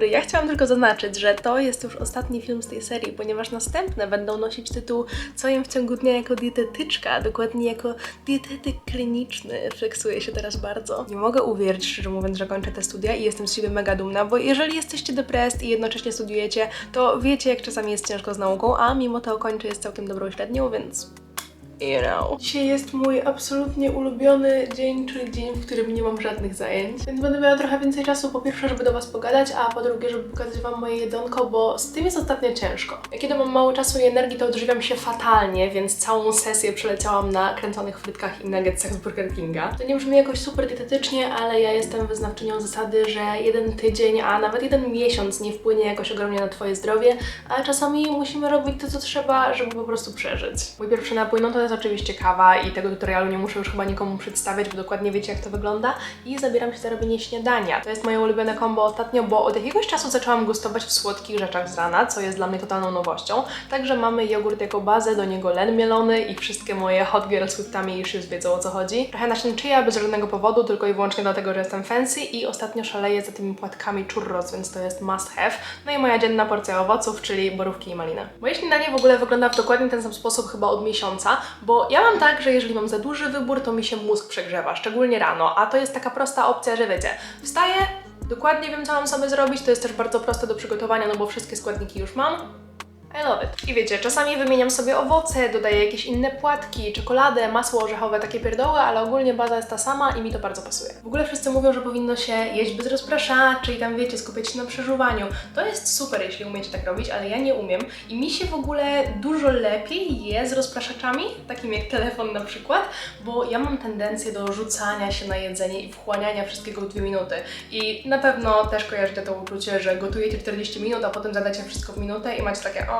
dobry. Ja chciałam tylko zaznaczyć, że to jest już ostatni film z tej serii, ponieważ następne będą nosić tytuł Co jem w ciągu dnia jako dietetyczka, dokładnie jako dietetyk kliniczny. Flexuję się teraz bardzo. Nie mogę uwierzyć, szczerze mówiąc, że kończę te studia i jestem z siebie mega dumna, bo jeżeli jesteście depressed i jednocześnie studiujecie, to wiecie, jak czasami jest ciężko z nauką, a mimo to kończę jest całkiem dobrą średnią, więc you know. Dzisiaj jest mój absolutnie ulubiony dzień, czyli dzień, w którym nie mam żadnych zajęć. Więc będę miała trochę więcej czasu, po pierwsze, żeby do Was pogadać, a po drugie, żeby pokazać Wam moje jedzonko, bo z tym jest ostatnio ciężko. Kiedy mam mało czasu i energii, to odżywiam się fatalnie, więc całą sesję przeleciałam na kręconych frytkach i nuggetsach z Burger Kinga. To nie brzmi jakoś super dietetycznie, ale ja jestem wyznawczynią zasady, że jeden tydzień, a nawet jeden miesiąc nie wpłynie jakoś ogromnie na Twoje zdrowie, a czasami musimy robić to, co trzeba, żeby po prostu przeżyć. Mój pierwszy napój, no to jest oczywiście kawa i tego tutorialu nie muszę już chyba nikomu przedstawiać, bo dokładnie wiecie jak to wygląda i zabieram się za robienie śniadania. To jest moje ulubione kombo ostatnio, bo od jakiegoś czasu zaczęłam gustować w słodkich rzeczach z rana, co jest dla mnie totalną nowością. Także mamy jogurt jako bazę, do niego len mielony i wszystkie moje hot girls with tummy już już wiedzą o co chodzi. Trochę chia bez żadnego powodu, tylko i wyłącznie dlatego, że jestem fancy i ostatnio szaleję za tymi płatkami churros, więc to jest must have. No i moja dzienna porcja owoców, czyli borówki i maliny. Moje śniadanie w ogóle wygląda w dokładnie ten sam sposób chyba od miesiąca, bo ja mam tak, że jeżeli mam za duży wybór, to mi się mózg przegrzewa, szczególnie rano, a to jest taka prosta opcja, że wiecie, wstaję, dokładnie wiem co mam sobie zrobić, to jest też bardzo proste do przygotowania, no bo wszystkie składniki już mam. I love it. I wiecie, czasami wymieniam sobie owoce, dodaję jakieś inne płatki, czekoladę, masło orzechowe, takie pierdoły, ale ogólnie baza jest ta sama i mi to bardzo pasuje. W ogóle wszyscy mówią, że powinno się jeść bez rozpraszaczy i tam wiecie, skupiać się na przeżuwaniu. To jest super, jeśli umiecie tak robić, ale ja nie umiem i mi się w ogóle dużo lepiej je z rozpraszaczami, takim jak telefon na przykład, bo ja mam tendencję do rzucania się na jedzenie i wchłaniania wszystkiego w dwie minuty. I na pewno też kojarzycie to uczucie, że gotujecie 40 minut, a potem zadacie wszystko w minutę i macie takie, o,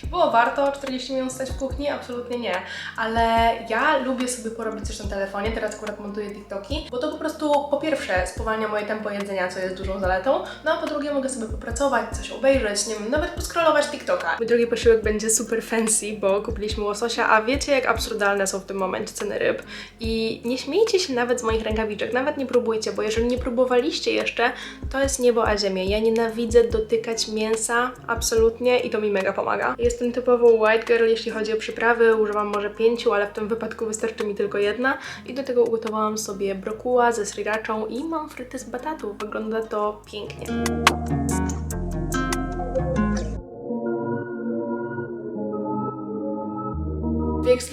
czy było warto 40 minut stać w kuchni? Absolutnie nie. Ale ja lubię sobie porobić coś na telefonie, teraz akurat montuję TikToki, bo to po prostu po pierwsze spowalnia moje tempo jedzenia, co jest dużą zaletą, no a po drugie mogę sobie popracować, coś obejrzeć, nie wiem, nawet poskrolować TikToka. Mój drugi posiłek będzie super fancy, bo kupiliśmy łososia, a wiecie jak absurdalne są w tym momencie ceny ryb. I nie śmiejcie się nawet z moich rękawiczek, nawet nie próbujcie, bo jeżeli nie próbowaliście jeszcze, to jest niebo a ziemię. Ja nienawidzę dotykać mięsa, absolutnie, i to mi mega pomaga. Jestem typową white girl, jeśli chodzi o przyprawy, używam może pięciu, ale w tym wypadku wystarczy mi tylko jedna. I do tego ugotowałam sobie brokuła ze srirachą i mam fryty z batatów. Wygląda to pięknie.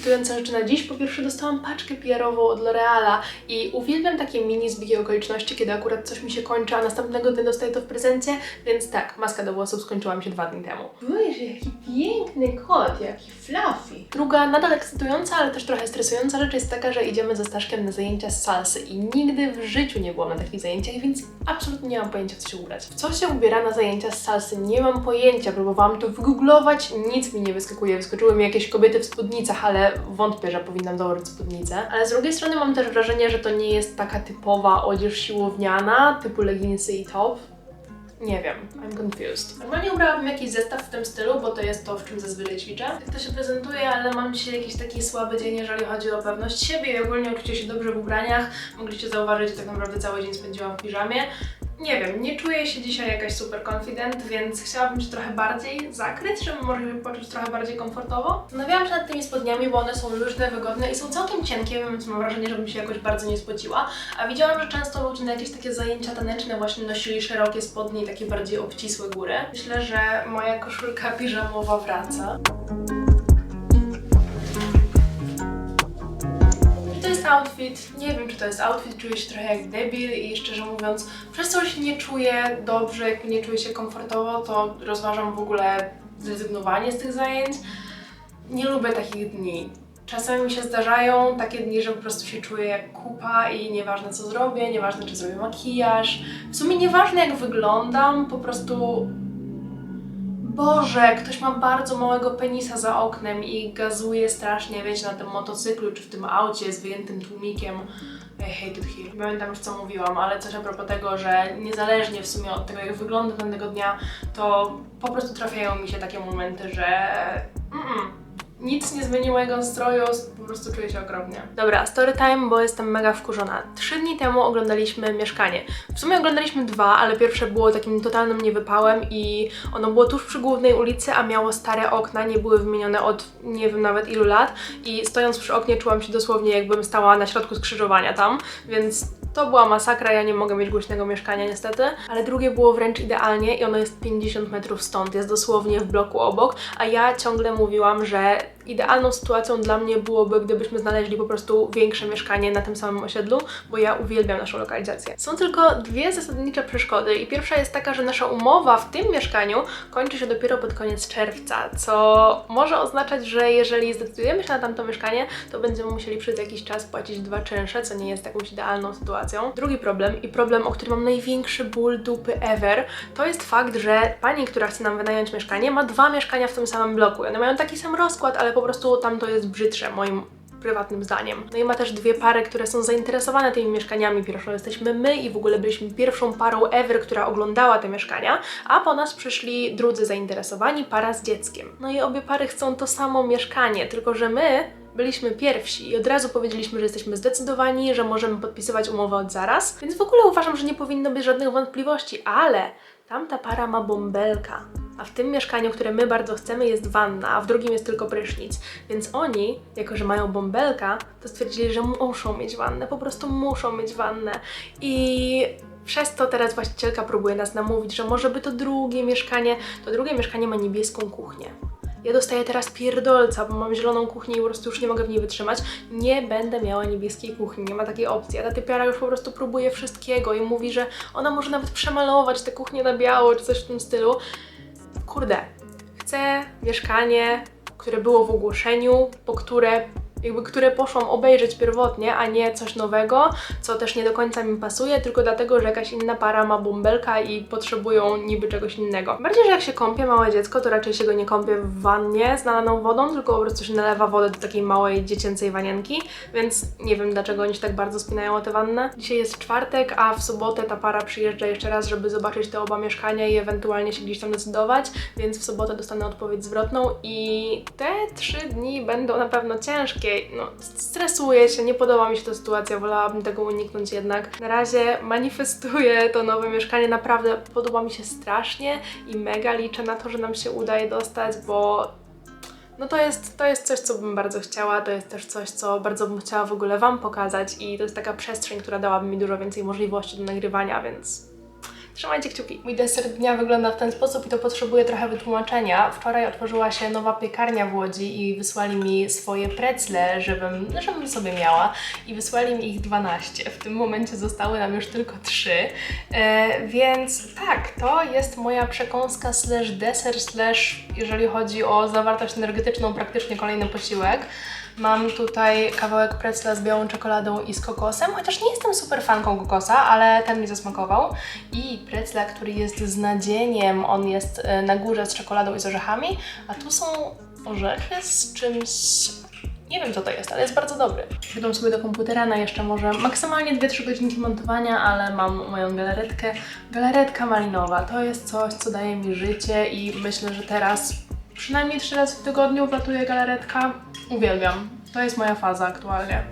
Ekscytujące rzeczy na dziś. Po pierwsze dostałam paczkę PR-ową od L'Oreala i uwielbiam takie mini zbiegi okoliczności, kiedy akurat coś mi się kończy, a następnego dnia dostaję to w prezencie, więc tak, maska do włosów skończyła mi się dwa dni temu. Boże, jaki piękny kot, jaki fluffy. Druga, nadal ekscytująca, ale też trochę stresująca rzecz jest taka, że idziemy ze Staszkiem na zajęcia z salsy i nigdy w życiu nie byłam na takich zajęciach, więc absolutnie nie mam pojęcia, co się ubrać. W co się ubiera na zajęcia z salsy? Nie mam pojęcia, próbowałam to wygooglować, nic mi nie wyskakuje. Wyskoczyły mi jakieś kobiety w spódnicach, ale wątpię, że powinnam założyć spódnicę. Ale z drugiej strony mam też wrażenie, że to nie jest taka typowa odzież siłowniana, typu leginsy i top. Nie wiem, I'm confused. Normalnie ubrałabym jakiś zestaw w tym stylu, bo to jest to, w czym zazwyczaj ćwiczę. Tak to się prezentuje, ale mam dzisiaj jakiś taki słaby dzień, jeżeli chodzi o pewność siebie i ogólnie uczucie się dobrze w ubraniach. Mogliście zauważyć, że tak naprawdę cały dzień spędziłam w piżamie. Nie wiem, nie czuję się dzisiaj jakaś super confident, więc chciałabym się trochę bardziej zakryć, żeby może poczuć trochę bardziej komfortowo. Zastanawiałam się nad tymi spodniami, bo one są luźne, wygodne i są całkiem cienkie, więc mam wrażenie, żebym się jakoś bardzo nie spociła. A widziałam, że często ludzie na jakieś takie zajęcia taneczne właśnie nosili szerokie spodnie i takie bardziej obcisłe góry. Myślę, że moja koszulka piżamowa wraca. Outfit? Nie wiem, czy to jest outfit, czuję się trochę jak debil i szczerze mówiąc, przez co się nie czuję dobrze, jak nie czuję się komfortowo, to rozważam w ogóle zrezygnowanie z tych zajęć. Nie lubię takich dni. Czasami mi się zdarzają takie dni, że po prostu się czuję jak kupa i nieważne co zrobię, nieważne czy zrobię makijaż, w sumie nieważne jak wyglądam, po prostu Boże, ktoś ma bardzo małego penisa za oknem i gazuje strasznie, wiecie, na tym motocyklu czy w tym aucie z wyjętym tłumikiem. I hate it here. Nie pamiętam już co mówiłam, ale coś a propos tego, że niezależnie w sumie od tego jak wyglądam danego dnia, to po prostu trafiają mi się takie momenty, że mm, Nic nie zmieniło jego nastroju, po prostu czuję się okropnie. Dobra, story time, bo jestem mega wkurzona. Trzy dni temu oglądaliśmy Mieszkanie. W sumie oglądaliśmy dwa, ale pierwsze było takim totalnym niewypałem i ono było tuż przy głównej ulicy, a miało stare okna, nie były wymienione od nie wiem nawet ilu lat i stojąc przy oknie czułam się dosłownie jakbym stała na środku skrzyżowania tam, więc to była masakra, ja nie mogę mieć głośnego mieszkania niestety, ale drugie było wręcz idealnie i ono jest 50 metrów stąd, jest dosłownie w bloku obok, a ja ciągle mówiłam, że idealną sytuacją dla mnie byłoby, gdybyśmy znaleźli po prostu większe mieszkanie na tym samym osiedlu, bo ja uwielbiam naszą lokalizację. Są tylko dwie zasadnicze przeszkody i pierwsza jest taka, że nasza umowa w tym mieszkaniu kończy się dopiero pod koniec czerwca, co może oznaczać, że jeżeli zdecydujemy się na tamto mieszkanie, to będziemy musieli przez jakiś czas płacić dwa czynsze, co nie jest jakąś idealną sytuacją. Drugi problem i problem, o którym mam największy ból dupy ever, to jest fakt, że pani, która chce nam wynająć mieszkanie, ma dwa mieszkania w tym samym bloku. One mają taki sam rozkład, ale po prostu tam to jest brzydsze, moim prywatnym zdaniem. No i ma też dwie pary, które są zainteresowane tymi mieszkaniami. Pierwszą jesteśmy my i w ogóle byliśmy pierwszą parą ever, która oglądała te mieszkania, a po nas przyszli drudzy zainteresowani, para z dzieckiem. No i obie pary chcą to samo mieszkanie, tylko że my byliśmy pierwsi i od razu powiedzieliśmy, że jesteśmy zdecydowani, że możemy podpisywać umowę od zaraz, więc w ogóle uważam, że nie powinno być żadnych wątpliwości, ale tamta para ma bąbelka. A w tym mieszkaniu, które my bardzo chcemy, jest wanna, a w drugim jest tylko prysznic. Więc oni, jako że mają bąbelka, to stwierdzili, że muszą mieć wannę, po prostu muszą mieć wannę. I przez to teraz właścicielka próbuje nas namówić, że może by to drugie mieszkanie, to drugie mieszkanie ma niebieską kuchnię. Ja dostaję teraz pierdolca, bo mam zieloną kuchnię i po prostu już nie mogę w niej wytrzymać. Nie będę miała niebieskiej kuchni, nie ma takiej opcji. A ta typiara już po prostu próbuje wszystkiego i mówi, że ona może nawet przemalować tę kuchnię na biało czy coś w tym stylu. Kurde, chcę mieszkanie, które było w ogłoszeniu, po które jakby które poszłam obejrzeć pierwotnie, a nie coś nowego, co też nie do końca mi pasuje, tylko dlatego, że jakaś inna para ma bąbelka i potrzebują niby czegoś innego. Bardziej, że jak się kąpie małe dziecko, to raczej się go nie kąpie w wannie z nalaną wodą, tylko po prostu się nalewa wodę do takiej małej dziecięcej wanienki, więc nie wiem dlaczego oni się tak bardzo spinają o tę wannę. Dzisiaj jest czwartek, a w sobotę ta para przyjeżdża jeszcze raz, żeby zobaczyć te oba mieszkania i ewentualnie się gdzieś tam decydować, więc w sobotę dostanę odpowiedź zwrotną i te trzy dni będą na pewno ciężkie no, stresuję się, nie podoba mi się ta sytuacja, wolałabym tego uniknąć jednak. Na razie manifestuję to nowe mieszkanie, naprawdę podoba mi się strasznie i mega liczę na to, że nam się uda je dostać, bo no to jest, to jest coś, co bym bardzo chciała, to jest też coś, co bardzo bym chciała w ogóle Wam pokazać i to jest taka przestrzeń, która dałaby mi dużo więcej możliwości do nagrywania, więc Trzymajcie kciuki. Mój deser dnia wygląda w ten sposób i to potrzebuje trochę wytłumaczenia. Wczoraj otworzyła się nowa piekarnia w Łodzi i wysłali mi swoje precle, żebym, żebym sobie miała i wysłali mi ich 12. W tym momencie zostały nam już tylko 3. E, więc tak, to jest moja przekąska slash deser slash, jeżeli chodzi o zawartość energetyczną, praktycznie kolejny posiłek. Mam tutaj kawałek precla z białą czekoladą i z kokosem, chociaż nie jestem super fanką kokosa, ale ten mi zasmakował. I precla, który jest z nadzieniem, on jest e, na górze z czekoladą i z orzechami, a tu są orzechy z czymś nie wiem co to jest, ale jest bardzo dobry. Siadam sobie do komputera na jeszcze może maksymalnie 2-3 godzinki montowania, ale mam moją galaretkę. Galaretka malinowa to jest coś, co daje mi życie i myślę, że teraz przynajmniej 3 razy w tygodniu wlatuje galaretka. Uwielbiam. To jest moja faza aktualnie.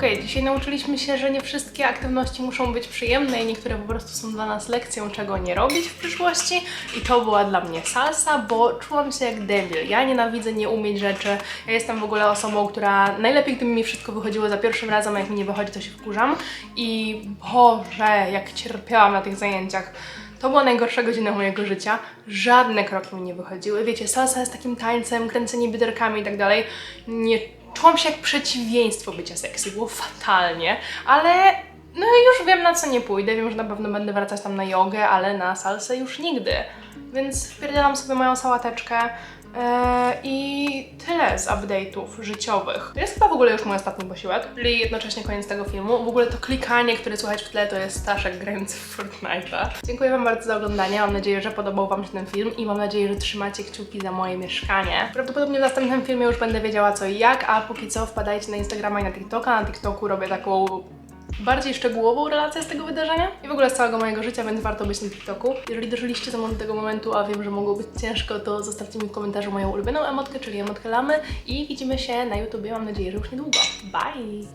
Okej, dzisiaj nauczyliśmy się, że nie wszystkie aktywności muszą być przyjemne i niektóre po prostu są dla nas lekcją, czego nie robić w przyszłości. I to była dla mnie salsa, bo czułam się jak debil. Ja nienawidzę nie umieć rzeczy. Ja jestem w ogóle osobą, która najlepiej, gdyby mi wszystko wychodziło za pierwszym razem, a jak mi nie wychodzi, to się wkurzam. I Boże, jak cierpiałam na tych zajęciach. To była najgorsza godzina mojego życia. Żadne kroki mi nie wychodziły. Wiecie, salsa jest takim tańcem, kręcenie biderkami i tak dalej. Nie czułam się jak przeciwieństwo bycia sexy, było fatalnie, ale no już wiem na co nie pójdę, wiem, że na pewno będę wracać tam na jogę, ale na salsę już nigdy. Więc wpierdzielam sobie moją sałateczkę, Eee, I tyle z update'ów życiowych. To jest chyba w ogóle już mój ostatni posiłek, czyli jednocześnie koniec tego filmu. W ogóle to klikanie, które słychać w tle, to jest Staszek grający w Fortnite'a. Dziękuję Wam bardzo za oglądanie. Mam nadzieję, że podobał Wam się ten film i mam nadzieję, że trzymacie kciuki za moje mieszkanie. Prawdopodobnie w następnym filmie już będę wiedziała co i jak, a póki co wpadajcie na Instagrama i na TikToka. Na TikToku robię taką bardziej szczegółową relację z tego wydarzenia i w ogóle z całego mojego życia, więc warto być na TikToku. Jeżeli dożyliście do tego momentu, a wiem, że mogło być ciężko, to zostawcie mi w komentarzu moją ulubioną emotkę, czyli emotkę lamy i widzimy się na YouTubie, mam nadzieję, że już niedługo. Bye!